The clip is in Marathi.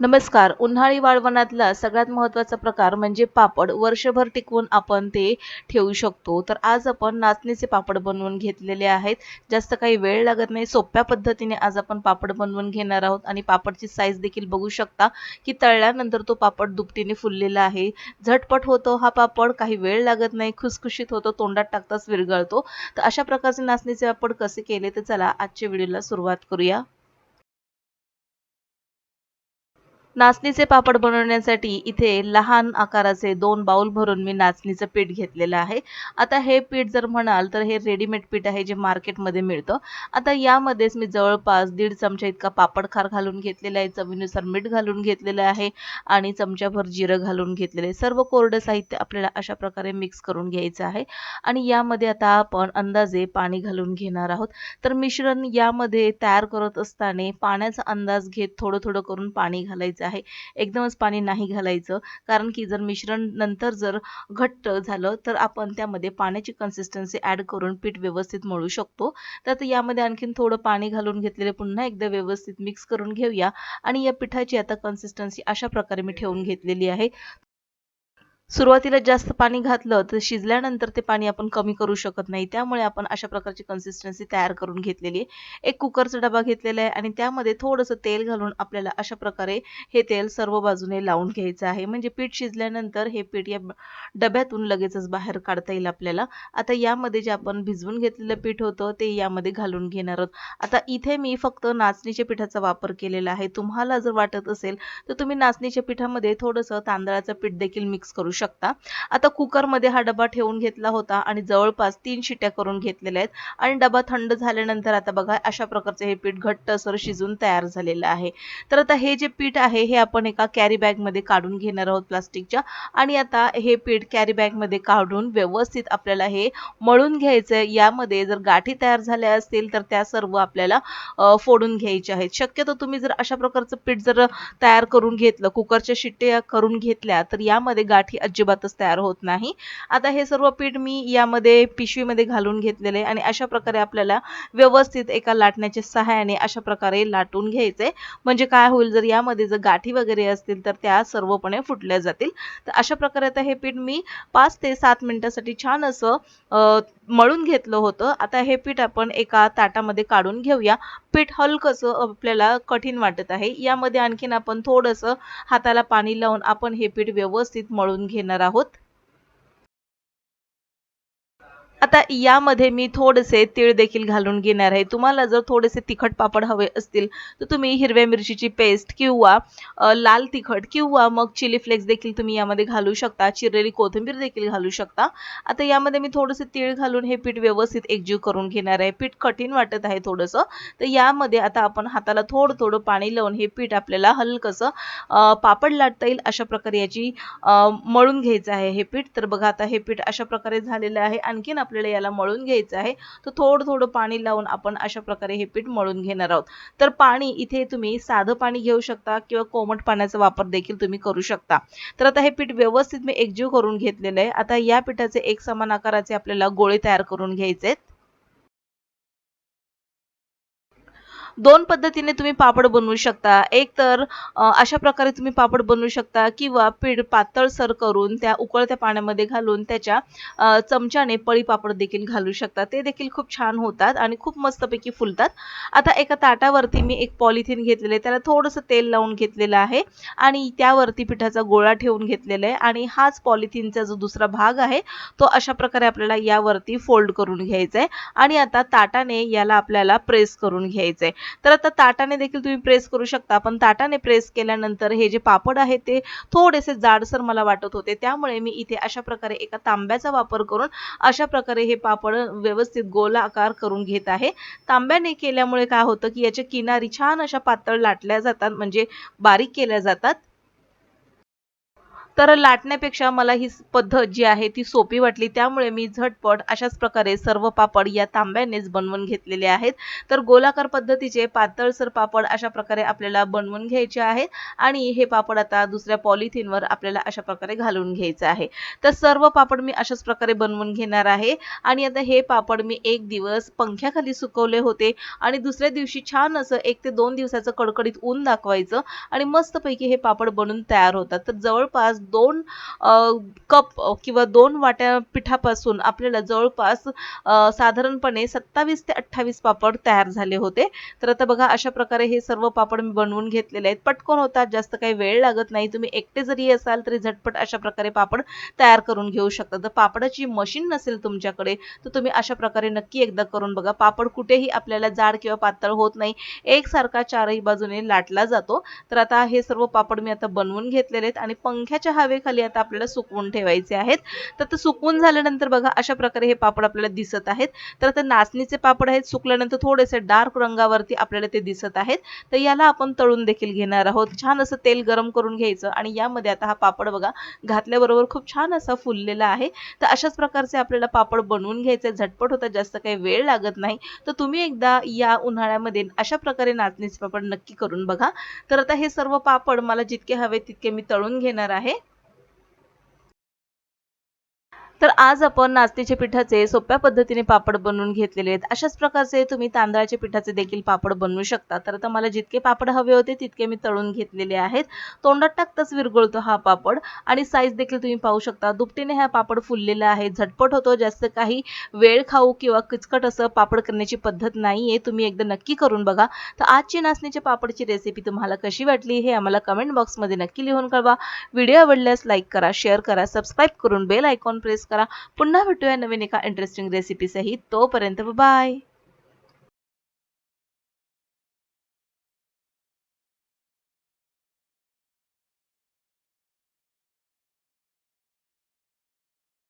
नमस्कार. उन्हाळी वाळवणातला सगळ्यात महत्त्वाचा प्रकार म्हणजे पापड. वर्षभर टिकवून आपण ते ठेवू शकतो. तर आज आपण नाचणीचे पापड बनवून घेतलेले आहेत. जास्त काही वेळ लागत नाही. सोप्या पद्धतीने आज आपण पापड बनवून घेणार आहोत आणि पापडची साईज देखील बघू शकता की तळल्यानंतर तो पापड दुपटीने फुललेला आहे. झटपट होतो हा पापड काही वेळ लागत नाही खुसखुशीत होतो तोंडात टाकताच विरघळतो. तर अशा प्रकारचे नाचणीचे पापड कसे केले? तर चला आजच्या व्हिडिओला सुरुवात करूया. नाचणीचे पापड बनवण्यासाठी इथे लहान आकाराचे दोन बाउल भरून मी नाचणीचं पीठ घेतलेलं आहे. आता हे पीठ जर म्हणाल तर हे रेडीमेड पीठ आहे जे मार्केटमध्ये मिळतं. आता यामध्येच मी जवळपास दीड चमचा इतका पापड खार घालून घेतलेला आहे चवीनुसार मीठ घालून घेतलेलं आहे आणि चमच्याभर जिरं घालून घेतलेलं आहे. सर्व कोरडं साहित्य आपल्याला अशा प्रकारे मिक्स करून घ्यायचं आहे आणि यामध्ये आता आपण अंदाजे पाणी घालून घेणार आहोत. तर मिश्रण यामध्ये तयार करत असताना पाण्याचा अंदाज घेत थोडं थोडं करून पाणी घालायचं आहे. एकदमच पाणी नाही घालायचं. कारण की जर मिश्रण नंतर जर घट्ट झालं तर आपण त्यामध्ये पाण्याची कन्सिस्टन्सी ॲड करून पीठ व्यवस्थित मळू शकतो. तर यामध्ये आणखीन थोडं पाणी घालून घेतलेले पुन्हा एकदा व्यवस्थित मिक्स करून घेऊया. आणि या पिठाची आता कन्सिस्टन्सी अशा प्रकारे मी ठेवून घेतलेली आहे. सुरुवातीला जास्त पाणी घातलं तर शिजल्यानंतर ते पाणी आपण कमी करू शकत नाही. त्यामुळे आपण अशा प्रकारची कन्सिस्टन्सी तयार करून घेतलेली आहे. एक कुकरचा डबा घेतलेला आहे आणि त्यामध्ये थोडंसं तेल घालून आपल्याला अशा प्रकारे हे तेल सर्व बाजूने लावून घ्यायचं आहे. म्हणजे पीठ शिजल्यानंतर हे पीठ या डब्यातून लगेचच बाहेर काढता येईल आपल्याला. आता यामध्ये जे आपण भिजवून घेतलेलं पीठ होतं ते यामध्ये घालून घेणार आहोत. आता इथे मी फक्त नाचणीच्या पिठाचा वापर केलेला आहे. तुम्हाला जर वाटत असेल तर तुम्ही नाचणीच्या पिठामध्ये थोडंसं तांदळाचं पीठ देखील मिक्स करू शकता. आता कुकरमध्ये हा डबा ठेवून घेतला होता आणि जवळपास तीन शिट्या करून घेतलेल्या आहेत. आणि डबा थंड झाल्यानंतर आता बघा अशा प्रकारचे हे पीठ घट्ट असं शिजून तयार झालेलं आहे. तर आता हे जे पीठ आहे हे आपण एका कॅरी बॅगमध्ये काढून घेणार आहोत प्लास्टिकच्या. आणि आता हे पीठ कॅरी बॅगमध्ये काढून व्यवस्थित आपल्याला हे मळून घ्यायचं आहे यामध्ये जर गाठी तयार झाल्या असतील तर त्या सर्व आपल्याला फोडून घ्यायच्या आहेत. शक्यतो तुम्ही जर अशा प्रकारचं पीठ जर तयार करून घेतलं कुकरच्या शिट्ट्या करून घेतल्या तर यामध्ये गाठी अजिबातच तयार होत नाही. आता हे सर्व पीठ मी यामध्ये पिशवीमध्ये घालून घेतलेले आहे आणि अशा प्रकारे आपल्याला व्यवस्थित एका लाटण्याच्या सहाय्याने अशा प्रकारे लाटून घ्यायचे. म्हणजे काय होईल जर यामध्ये जर गाठी वगैरे असतील तर त्या सर्वपणे फुटल्या जातील. तर अशा प्रकारे आता हे पीठ मी पाच ते सात मिनिटासाठी छान असं मळून घेतलं होतं. आता हे पीठ आपण एका ताटामध्ये काढून घेऊया. पीठ हलकंसं आपल्याला कठीण वाटत आहे. यामध्ये आणखीन आपण थोडंसं हाताला पाणी लावून आपण हे पीठ व्यवस्थित मळून घेणार आहोत. आता यामध्ये मी थोडेसे तीळ देखील घालून घेणार आहे. तुम्हाला जर थोडेसे तिखट पापड हवे असतील तर तुम्ही हिरव्या मिरचीची पेस्ट किंवा लाल तिखट किंवा मग चिली फ्लेक्स देखील तुम्ही यामध्ये घालू शकता. चिरलेली कोथिंबीर देखील घालू शकता. आता यामध्ये मी थोडेसे तीळ घालून हे पीठ व्यवस्थित एकजीव करून घेणार आहे. पीठ कठीण वाटत आहे थोडंसं. तर यामध्ये आता आपण हाताला थोडं थोडं पाणी लावून हे पीठ आपल्याला हलकंसं पापड लाटता येईल अशा प्रकारे याची मळून घ्यायचं आहे हे पीठ. तर बघा आता हे पीठ अशा प्रकारे झालेलं आहे. आणखीन आपल्याला याला मळून घ्यायचं आहे. तर थोडं थोडं पाणी लावून आपण अशा प्रकारे हे पीठ मळून घेणार आहोत. तर पाणी इथे तुम्ही साधं पाणी घेऊ शकता किंवा कोमट पाण्याचा वापर देखील तुम्ही करू शकता. तर आता हे पीठ व्यवस्थित मी एकजीव करून घेतलेलं आहे. आता या पिठाचे एक समान आकाराचे आपल्याला गोळे तयार करून घ्यायचे आहेत. दोन पद्धतीने तुम्ही पापड बनवू शकता. एक तर अशा प्रकारे तुम्ही पापड बनवू शकता किंवा पीठ पातळसर करून त्या उकळत्या पाण्यामध्ये घालून त्याच्या चमच्याने पळी पापड देखील घालू शकता. ते देखील खूप छान होतात आणि खूप मस्तपैकी फुलतात. आता एका ताटावरती मी एक पॉलिथिन घेतलेलं आहे. त्याला थोडंसं तेल लावून घेतलेलं आहे आणि त्यावरती पिठाचा गोळा ठेवून घेतलेला आहे आणि हाच पॉलिथिनचा जो दुसरा भाग आहे तो अशा प्रकारे आपल्याला यावरती फोल्ड करून घ्यायचा आहे आणि आता ताटाने याला आपल्याला प्रेस करून घ्यायचं आहे. तर आता ताटाने देखील तुम्ही प्रेस करू शकता. पण ताटाने प्रेस केल्यानंतर हे जे पापड आहे ते थोडेसे जाडसर मला वाटत होते. त्यामुळे मी इथे अशा प्रकारे एका तांब्याचा वापर करून अशा प्रकारे हे पापड व्यवस्थित गोलाकार करून घेत आहे. तांब्याने केल्यामुळे काय होतं की याच्या किनारी छान अशा पातळ लाटल्या जातात म्हणजे बारीक केल्या जातात. तर लाटण्यापेक्षा मला ही पद्धत जी आहे ती सोपी वाटली. त्यामुळे मी झटपट अशाच प्रकारे सर्व पापड या तांब्यानेच बनवून घेतलेले आहेत. तर गोलाकार पद्धतीचे पातळसर पापड अशा प्रकारे आपल्याला बनवून घ्यायचे आहेत. आणि हे पापड आता दुसऱ्या पॉलिथिनवर आपल्याला अशा प्रकारे घालून घ्यायचं आहे. तर सर्व पापड मी अशाच प्रकारे बनवून घेणार आहे. आणि आता हे पापड मी एक दिवस पंख्याखाली सुकवले होते. आणि दुसऱ्या दिवशी छान असं एक ते दोन दिवसाचं कडकडीत ऊन दाखवायचं. आणि मस्तपैकी हे पापड बनून तयार होतात. तर जवळपास दोन कप किंवा दोन वाट्या पिठापासून आपल्याला जवळपास साधारणपणे सत्तावीस ते अठ्ठावीस पापड तयार झाले होते. तर आता बघा अशा प्रकारे हे सर्व पापड मी बनवून घेतलेले आहेत. पटकन होतात जास्त काही वेळ लागत नाही. तुम्ही एकटे जरी असाल तरी झटपट अशा प्रकारे पापड तयार करून घेऊ शकता. तर पापडाची मशीन नसेल तुमच्याकडे तर तुम्ही अशा प्रकारे नक्की एकदा करून बघा. पापड कुठेही आपल्याला जाड किंवा पातळ होत नाही. एकसारखा चारही बाजूने लाटला जातो. तर आता हे सर्व पापड मी आता बनवून घेतलेले आहेत. आणि पंख्याच्या हवेखाली आता आपल्याला सुकवून ठेवायचे आहेत. तर ते सुकवून झाल्यानंतर बघा अशा प्रकारे हे पापड आपल्याला दिसत आहेत. तर आता नाचणीचे पापड आहेत सुकल्यानंतर थोडेसे डार्क रंगावरती आपल्याला ते दिसत आहेत. तर याला आपण तळून देखील घेणार आहोत. छान असं तेल गरम करून घ्यायचं आणि यामध्ये आता हा पापड बघा घातल्याबरोबर खूप छान असा फुललेला आहे. तर अशाच प्रकारचे आपल्याला पापड बनवून घ्यायचे झटपट होता जास्त काही वेळ लागत नाही. तर तुम्ही एकदा या उन्हाळ्यामध्ये अशा प्रकारे नाचणीचे पापड नक्की करून बघा. तर आता हे सर्व पापड मला जितके हवे तितके मी तळून घेणार आहे. तर आज आपण नाचणीच्या पिठाचे सोप्या पद्धतीने पापड बनवून घेतलेले आहेत. अशाच प्रकारचे तुम्ही तांदळाच्या पिठाचे देखील पापड बनवू शकता. तर आता मला जितके पापड हवे होते तितके मी तळून घेतलेले आहेत. तोंडात टाकताच विरगळतो हा पापड आणि साईज देखील तुम्ही पाहू शकता. दुपटीने हा पापड फुललेला आहे. झटपट होतो. जास्त काही वेळ खाऊ किंवा किचकट असं पापड करण्याची पद्धत नाहीये. तुम्ही एकदा नक्की करून बघा. तर आजची नाचणीच्या पापडची रेसिपी तुम्हाला कशी वाटली हे आम्हाला कमेंट बॉक्समध्ये नक्की लिहून कळवा. व्हिडिओ आवडल्यास लाईक करा शेअर करा सबस्क्राईब करून बेल आयकॉन प्रेस करा. पुन्हा भेटूया नवीन एका इंटरेस्टिंग रेसिपी सहित. तोपर्यंत बाय